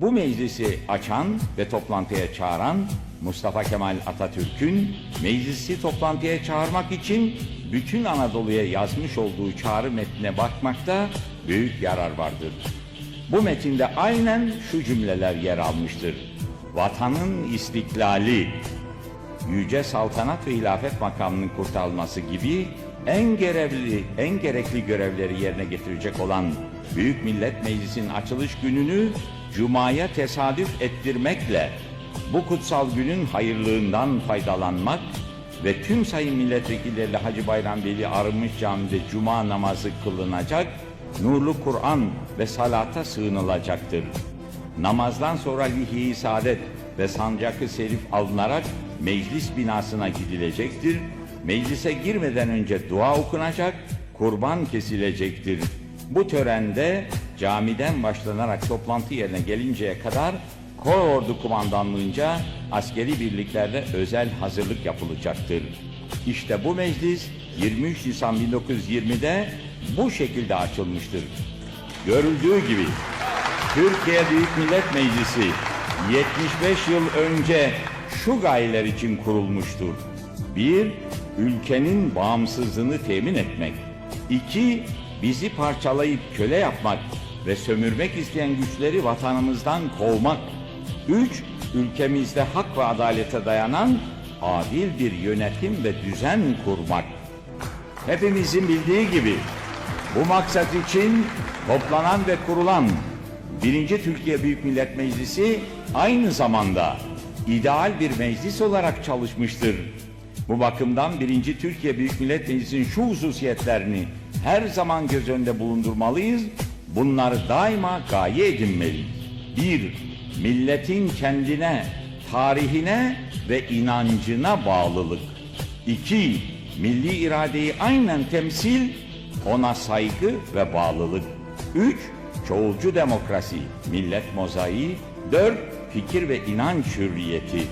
Bu meclisi açan ve toplantıya çağıran Mustafa Kemal Atatürk'ün meclisi toplantıya çağırmak için bütün Anadolu'ya yazmış olduğu çağrı metnine bakmakta büyük yarar vardır. Bu metinde aynen şu cümleler yer almıştır. Vatanın istiklali, yüce saltanat ve hilafet makamının kurtarılması gibi en görevli, en gerekli görevleri yerine getirecek olan Büyük Millet Meclisi'nin açılış gününü Cuma'ya tesadüf ettirmekle bu kutsal günün hayırlığından faydalanmak ve tüm sayın milletvekilleriyle Hacı Bayram Veli Arınmış Camii'de Cuma namazı kılınacak, nurlu Kur'an ve salata sığınılacaktır. Namazdan sonra lihi saadet ve sancakı serif alınarak meclis binasına gidilecektir. Meclise girmeden önce dua okunacak, kurban kesilecektir. Bu törende camiden başlanarak toplantı yerine gelinceye kadar Kor Ordu Kumandanlığınca askeri birliklerde özel hazırlık yapılacaktır. İşte bu meclis 23 Nisan 1920'de bu şekilde açılmıştır. Görüldüğü gibi Türkiye Büyük Millet Meclisi 75 yıl önce şu gayeler için kurulmuştur. 1. Ülkenin bağımsızlığını temin etmek. 2. Bizi parçalayıp köle yapmak ve sömürmek isteyen güçleri vatanımızdan kovmak. 3. Ülkemizde hak ve adalete dayanan adil bir yönetim ve düzen kurmak. Hepimizin bildiği gibi bu maksat için toplanan ve kurulan Birinci Türkiye Büyük Millet Meclisi aynı zamanda ideal bir meclis olarak çalışmıştır. Bu bakımdan Birinci Türkiye Büyük Millet Meclisi'nin şu hususiyetlerini her zaman göz önünde bulundurmalıyız. Bunları daima gaye edinmeliyiz. Bir, milletin kendine, tarihine ve inancına bağlılık. İki, milli iradeyi aynen temsil, ona saygı ve bağlılık. Üç, çoğulcu demokrasi, millet mozaiği. Dört, fikir ve inanç hürriyeti.